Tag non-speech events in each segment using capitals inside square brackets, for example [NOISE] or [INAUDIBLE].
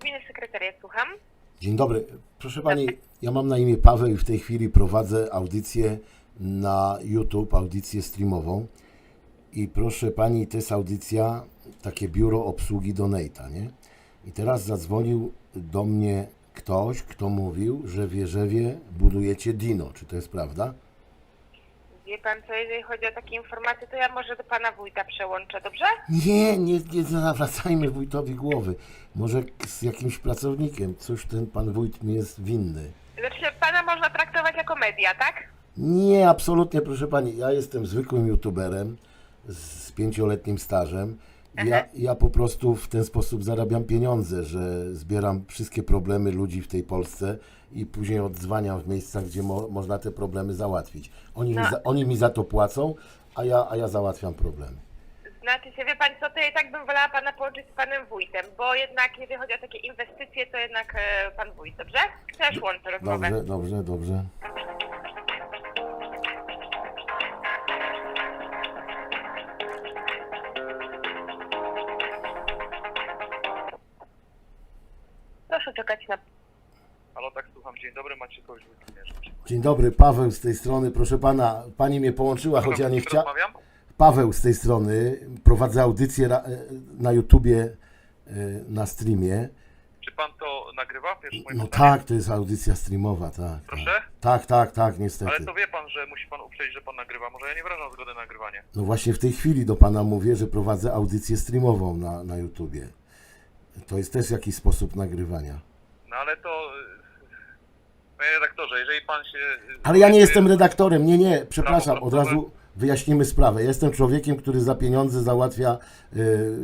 gminy sekretariat, słucham. Dzień dobry. Proszę Pani, ja mam na imię Paweł i w tej chwili prowadzę audycję na YouTube, audycję streamową. I proszę Pani, to jest audycja, takie biuro obsługi Donata, nie? I teraz zadzwonił do mnie ktoś, kto mówił, że w Jerzewie budujecie Dino. Czy to jest prawda? Wie pan co, jeżeli chodzi o takie informacje, to ja może do pana wójta przełączę, dobrze? Nie, nie, nie zawracajmy wójtowi głowy. Może k- z jakimś pracownikiem. Cóż ten pan wójt mi jest winny. Znaczy, pana można traktować jako media, tak? Nie, absolutnie, proszę pani. Ja jestem zwykłym youtuberem z pięcioletnim stażem. Ja, ja po prostu w ten sposób zarabiam pieniądze, że zbieram wszystkie problemy ludzi w tej Polsce i później odzwaniam w miejscach, gdzie mo, można te problemy załatwić. Oni, mi No. za, oni mi za to płacą, a ja, a ja załatwiam problemy. Znaczy się, wie pan co, to ja i tak bym wolała pana połączyć z panem wójtem, bo jednak jeżeli chodzi o takie inwestycje, to jednak e, pan wójt, dobrze? Też łączę rozmowę. Dobrze, dobrze, dobrze. Dobry, macie kogoś. Dzień dobry, Paweł z tej strony. Proszę pana, pani mnie połączyła, choć ja nie chciałem. Paweł z tej strony, prowadzę audycję e, na YouTubie, e, na streamie. Czy pan to nagrywa? Moje No pytanie. tak, to jest audycja streamowa, tak. Proszę? Tak, tak, tak, niestety. Ale to wie pan, że musi pan uprzeć, że pan nagrywa. Może ja nie wyrażam zgody na nagrywanie. No właśnie w tej chwili do pana mówię, że prowadzę audycję streamową na, na YouTubie. To jest też jakiś sposób nagrywania. No ale to... y, Panie redaktorze, jeżeli pan się... y, Ale ja nie y, jestem redaktorem, nie, nie, przepraszam, od razu wyjaśnimy sprawę. Jestem człowiekiem, który za pieniądze załatwia e,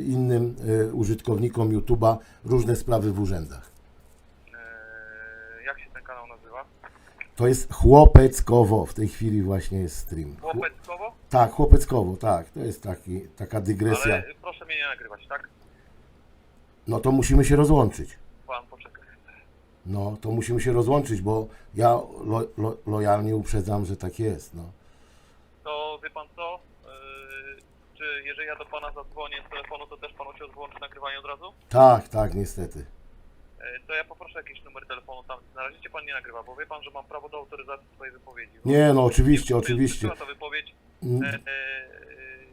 innym e, użytkownikom YouTuba różne sprawy w urzędach. y, Jak się ten kanał nazywa? To jest Chłopeckowo, w tej chwili właśnie jest stream. Chło- Łopeckowo? Tak, Chłopeckowo, tak, to jest taki, taka dygresja. Ale proszę mnie nie nagrywać, tak? No to musimy się rozłączyć. Pan poczeka. No, to musimy się rozłączyć, bo ja lo, lo, lojalnie uprzedzam, że tak jest, no. To wie pan co? Y, Czy jeżeli ja do pana zadzwonię z telefonu, to też panu się odłączy nagrywanie od razu? Tak, tak, niestety. Y, To ja poproszę jakiś numer telefonu tam. Na razie cię pan nie nagrywa, bo wie pan, że mam prawo do autoryzacji swojej wypowiedzi. Nie, no oczywiście, oczywiście. ta wypowiedź, Mm, e, e,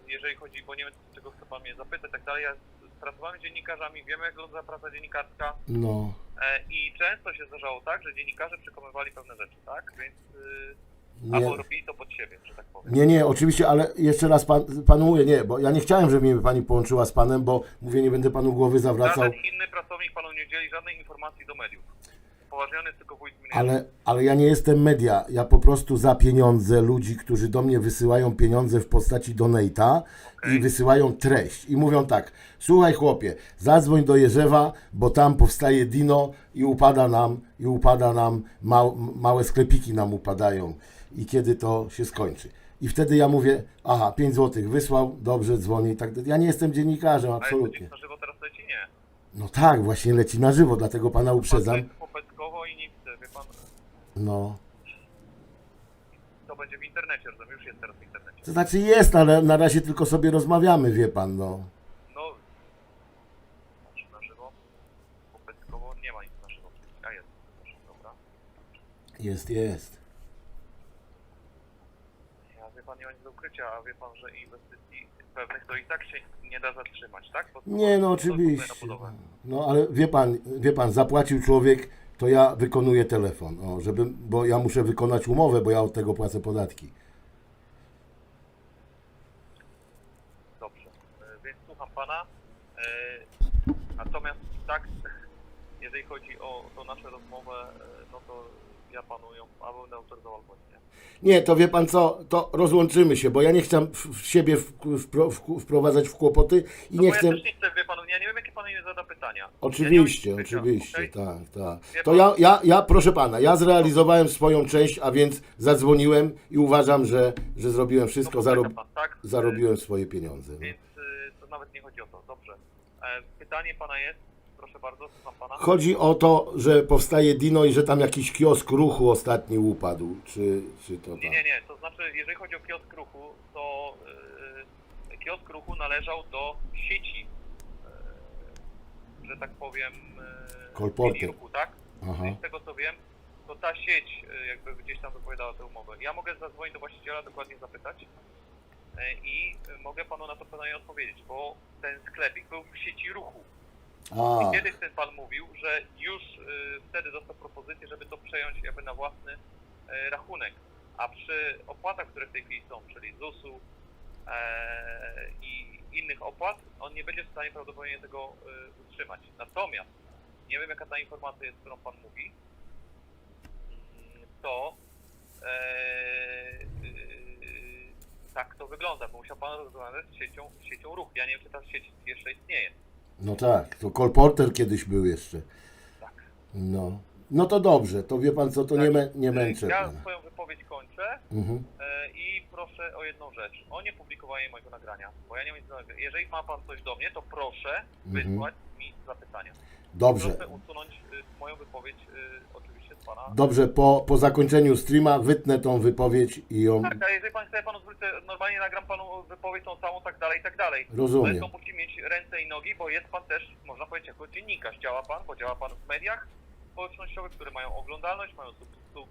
jeżeli chodzi, bo nie wiem, czego chce pan mnie zapytać, tak dalej. Ja pracowałem dziennikarzami, wiem, jak wygląda praca dziennikarska No, e, i często się zdarzało tak, że dziennikarze przekonywali pewne rzeczy, tak? Więc y, nie, albo robili to pod siebie, że tak powiem. nie, nie, oczywiście, ale jeszcze raz pan, panu mówię, nie, bo ja nie chciałem, żeby mnie pani połączyła z panem, bo mówię, nie będę panu głowy zawracał, Żaden inny pracownik panu nie udzieli żadnej informacji do mediów. Upoważniony tylko wójt gminy. ale, ale ja nie jestem media, ja po prostu za pieniądze ludzi, którzy do mnie wysyłają pieniądze w postaci donata i wysyłają treść i mówią tak, słuchaj chłopie, zadzwoń do Jerzewa, bo tam powstaje Dino i upada nam, i upada nam, mał, małe sklepiki nam upadają i kiedy to się skończy. I wtedy ja mówię, aha, 5 złotych wysłał, dobrze, dzwoni i tak. Ja nie jestem dziennikarzem, Ale absolutnie. na żywo teraz leci nie. No tak, właśnie leci na żywo, dlatego pana uprzedzam. Pan Chłopeckowo i nic, wie pan, No, to będzie w internecie, rozumiem, już jest teraz w internecie. to znaczy jest, ale na razie tylko sobie rozmawiamy, wie pan, no. No, znaczy na żywo, Chłopeckowo nie ma nic na żywo. A jest, proszę, dobra. Jest, jest. Ja wie pan nie ma nic do ukrycia, a wie pan, że inwestycji pewnych to i tak się nie da zatrzymać, tak? Bo to- Nie, no to oczywiście. No ale wie pan, wie pan, zapłacił człowiek, to ja wykonuję telefon, o, żeby, bo ja muszę wykonać umowę, bo ja od tego płacę podatki. Dobrze, e, więc słucham pana. E, Natomiast tak, [LAUGHS] jeżeli chodzi o tą naszą rozmowę, e, no to ja panu ją albo będę autoryzował, albo nie. Nie, to wie pan co, to rozłączymy się, bo ja nie chcę w, w siebie w, w, w, wprowadzać w kłopoty i No nie bo chcę... ja też nie chcę, wie pan, ja nie wiem, jakie pan mi zada pytania. Oczywiście, ja nie mam oczywiście, okej? tak, tak. To ja, ja, ja, proszę pana, ja zrealizowałem swoją część, a więc zadzwoniłem i uważam, że, że zrobiłem wszystko, No, zarob, pan, tak? zarobiłem swoje pieniądze. No. Więc y, to nawet nie chodzi o to, dobrze. E, Pytanie pana jest, proszę bardzo, słucham pana. Chodzi o to, że powstaje Dino i że tam jakiś kiosk ruchu ostatni upadł, czy, czy to Nie, tak? nie, nie, to znaczy, jeżeli chodzi o kiosk ruchu, to y, kiosk ruchu należał do sieci że tak powiem, e, Kolporter. linii ruchu, tak? Aha. Z tego co wiem, to ta sieć e, jakby gdzieś tam wypowiadała tę umowę. Ja mogę zadzwonić do właściciela, dokładnie zapytać e, i e, mogę panu na to pytanie odpowiedzieć, bo ten sklepik był w sieci ruchu. A, kiedyś ten pan mówił, że już y, wtedy dostał propozycję, żeby to przejąć jakby na własny y, rachunek. A przy opłatach, które w tej chwili są, czyli ZUS-u e, i innych opłat, on nie będzie w stanie prawdopodobnie tego y, utrzymać. Natomiast nie wiem jaka ta informacja jest, którą pan mówi, mm, to e, tak to wygląda. bo Musiał pan rozmawiać z siecią, siecią ruchu. Ja nie wiem, czy ta sieć jeszcze istnieje. No tak, to kolporter kiedyś był jeszcze. Tak. No. No to dobrze, to wie pan co, to nie, mę, nie męczę Ja pana. swoją wypowiedź kończę Mhm. e, i proszę o jedną rzecz. O niepublikowanie mojego nagrania, bo ja nie mam nic do nagrania. Jeżeli ma pan coś do mnie, to proszę Mhm. wysłać zapytania. Dobrze, Proszę usunąć y, moją wypowiedź y, oczywiście z pana. dobrze, po, po zakończeniu streama wytnę tą wypowiedź i ją Tak, a jeżeli pan chce, panu zwrócę, normalnie nagram panu wypowiedź tą samą, tak dalej, tak dalej. Ale rozumiem. to musi mieć ręce i nogi, bo jest pan też, można powiedzieć, jako dziennikarz. Działa pan, bo działa pan w mediach społecznościowych, które mają oglądalność, mają sub, sub,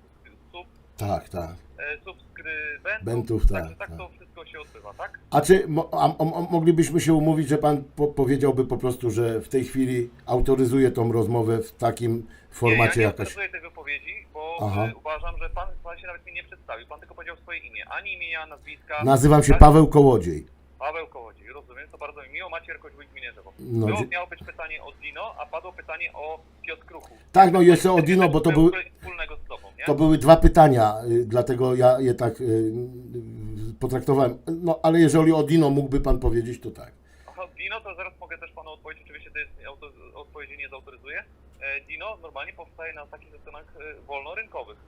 sub, Tak, tak. e, subskrybentów. Bentów, tak, tak, tak tak. to wszystko się odbywa, tak? A czy mo, a, a, moglibyśmy się umówić, że pan po, powiedziałby po prostu, że w tej chwili autoryzuje tą rozmowę w takim formacie nie, ja nie jakaś. tej wypowiedzi, bo Aha. y, uważam, że pan, pan się nawet mi nie przedstawił. Pan tylko powiedział swoje imię. Ani imienia, nazwiska. Nazywam się tak? Paweł Kołodziej. Paweł Kołodziej, rozumiem, to bardzo mi miło. Macie Gminy Drzewo. No, Było, dzie- miało być pytanie o Dino, a padło pytanie o kiosk ruchu. Tak, no i jeszcze o Dino, bo to były, Wspólnego z tobą, nie? to były dwa pytania, y, dlatego ja je tak y, y, potraktowałem. No ale jeżeli o Dino mógłby pan powiedzieć, to tak. Aha, Dino, to zaraz mogę też panu odpowiedzieć, oczywiście to jest auto, odpowiedzi nie zautoryzuję. E, Dino normalnie powstaje na takich zasadach e, wolnorynkowych.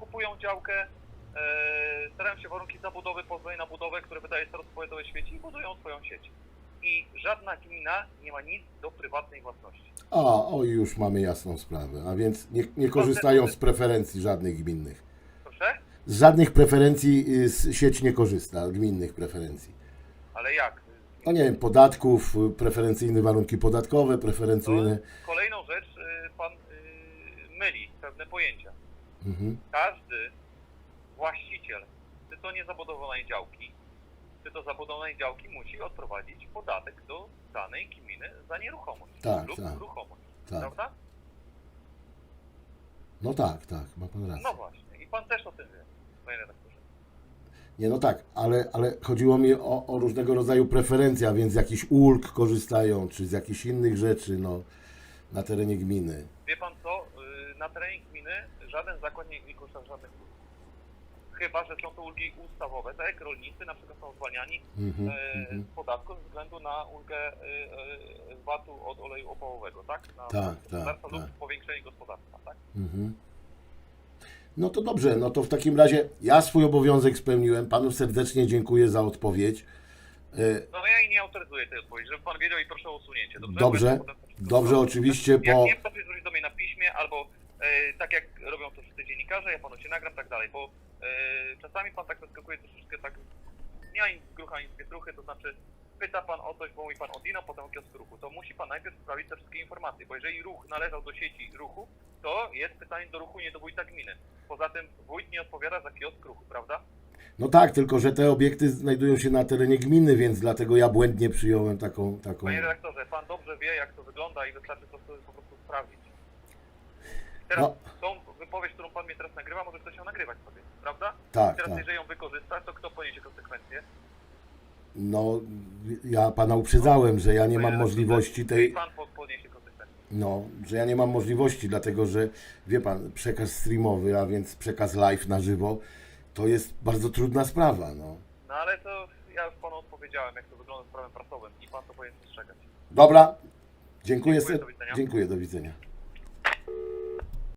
Kupują działkę, starają się warunki zabudowy, pozwoleń na budowę, które wydaje starost powiatowe świeci i budują swoją sieć. I żadna gmina nie ma nic do prywatnej własności. A, o już mamy jasną sprawę. A więc nie, nie korzystają z preferencji żadnych gminnych. Proszę? Z żadnych preferencji y, z sieć nie korzysta, gminnych preferencji. Ale jak? No nie wiem, podatków, y, preferencyjne warunki podatkowe, preferencyjne. Kolejną rzecz y, pan myli pewne pojęcia. Mhm. każdy właściciel, czy to niezabudowanej działki, czy to zabudowanej działki musi odprowadzić podatek do danej gminy za nieruchomość Tak, lub tak. ruchomość, Tak. prawda? No tak, tak, ma pan rację. No właśnie, i pan też o tym wie, panie redaktorze. Nie, no tak, ale, ale chodziło mi o, o różnego rodzaju preferencje, a więc z jakichś ulg korzystają, czy z jakichś innych rzeczy, no, na terenie gminy. Wie pan co, y, na terenie gminy żaden zakład nie, nie korzysta z żadnych ulg. Chyba, że są to ulgi ustawowe, tak jak rolnicy na przykład są zwalniani Mhm, e, mhm. z podatku ze względu na ulgę e, e, VAT-u od oleju opałowego, tak? Na Tak, gospodarstwa tak, lub tak. powiększenie gospodarstwa, tak? Mhm. No to dobrze, no to w takim razie ja swój obowiązek spełniłem. Panu serdecznie dziękuję za odpowiedź. E, No ja i nie autoryzuję tej odpowiedzi, żeby pan wiedział i proszę o usunięcie, dobrze? Dobrze, dobrze, oczywiście, Jak po... nie, proszę zwrócić do mnie na piśmie, albo e, tak jak robią to wszyscy dziennikarze, ja panu się nagram, tak dalej, bo czasami pan tak wyskakuje troszeczkę tak, nie grucha, ani z pietruchy, to znaczy pyta pan o coś, bo mówi pan o Dino, potem o kiosku ruchu, to musi pan najpierw sprawdzić te wszystkie informacje, bo jeżeli ruch należał do sieci ruchu, to jest pytanie do ruchu, nie do wójta gminy. Poza tym wójt nie odpowiada za kiosk ruchu, prawda? No tak, tylko że te obiekty znajdują się na terenie gminy, więc dlatego ja błędnie przyjąłem taką... taką... Panie redaktorze, pan dobrze wie, jak to wygląda i wystarczy to sobie po prostu sprawdzić. Teraz No. tą wypowiedź, którą pan mnie teraz nagrywa, może ktoś ją nagrywać sobie, prawda? Tak, Teraz tak. jeżeli ją wykorzysta, to kto poniesie konsekwencje? No, ja pana uprzedzałem, że ja nie mam możliwości tej... i Pan po- poniesie konsekwencje. No, że ja nie mam możliwości, dlatego że wie pan, przekaz streamowy, a więc przekaz live na żywo, to jest bardzo trudna sprawa, no. No ale to ja już panu odpowiedziałem, jak to wygląda z prawem prasowym i pan to powinien przestrzegać. Dobra, dziękuję, Dziękuję, ser- do widzenia. dziękuję, do widzenia.